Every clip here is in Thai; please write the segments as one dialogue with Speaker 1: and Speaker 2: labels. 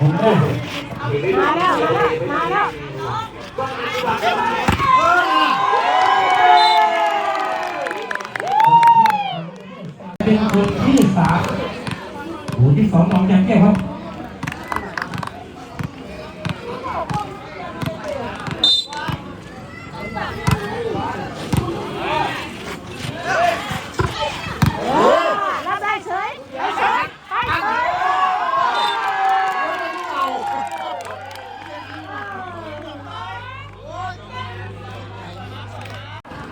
Speaker 1: มา
Speaker 2: แล้ว มา
Speaker 3: แล้ว มาแล้ว
Speaker 2: เป็นคนที่สามคนที่สองน้องยังแก้วครับ
Speaker 3: รับได้เฉยได้เฉยไปเลย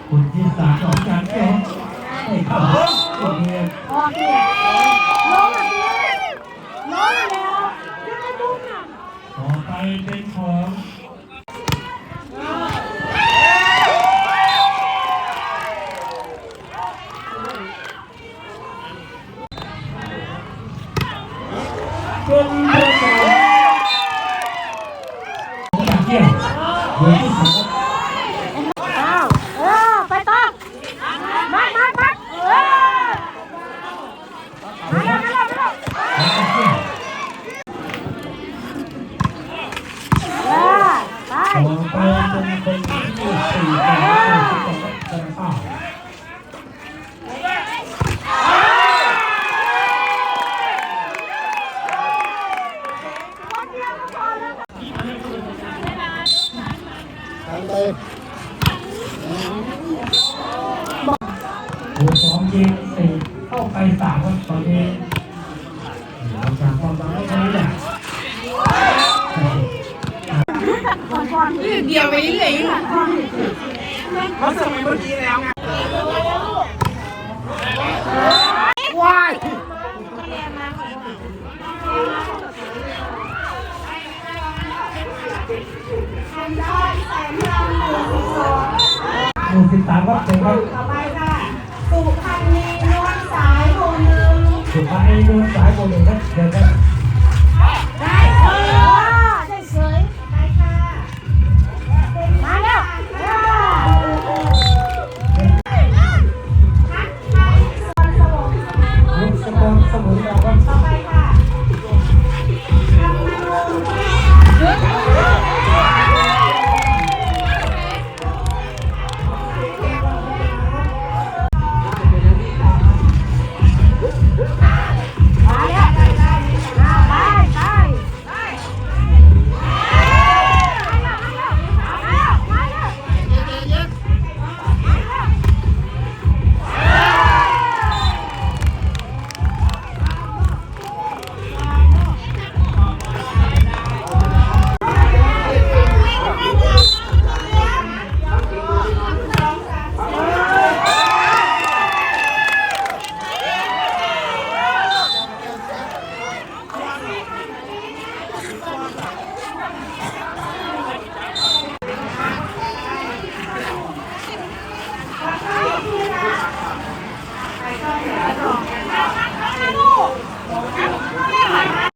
Speaker 2: คนที่สามน้องยังแก้วไม่เข้าโอเค
Speaker 3: ออกดิลงอะดิลงอะแล้วยังไม่ดุ้งอะ
Speaker 2: ต่อไปเป็นของเป็นประกอบอย่างเกี่ยวเบอร์ที่สาม
Speaker 3: อ้าวเออไปต่อมามามาเออมาแล้วมาแล้วมาแล้วเออไป
Speaker 2: ต่ อไปเป็นคนที่สี่ของกระต่าย
Speaker 3: คนเดียวก็พอแล้ว
Speaker 2: สองเกมสี่เข้าไปสามวันตอนนี้เราจากความรักไม่ได้เนี่ย
Speaker 3: ก่อนก่อน
Speaker 1: นี่ เดียวไปเรื่อยเขาส่งไปเมื่อกี้แล้วไงว้าย
Speaker 2: หมู่สิบสามครับเชิญครับ
Speaker 3: ต่อไปค่ะสุพรรณีนวลสายโมหนึ่ง
Speaker 2: สุดท้ายนวลสายโมเดลครับเดี๋ยวครับ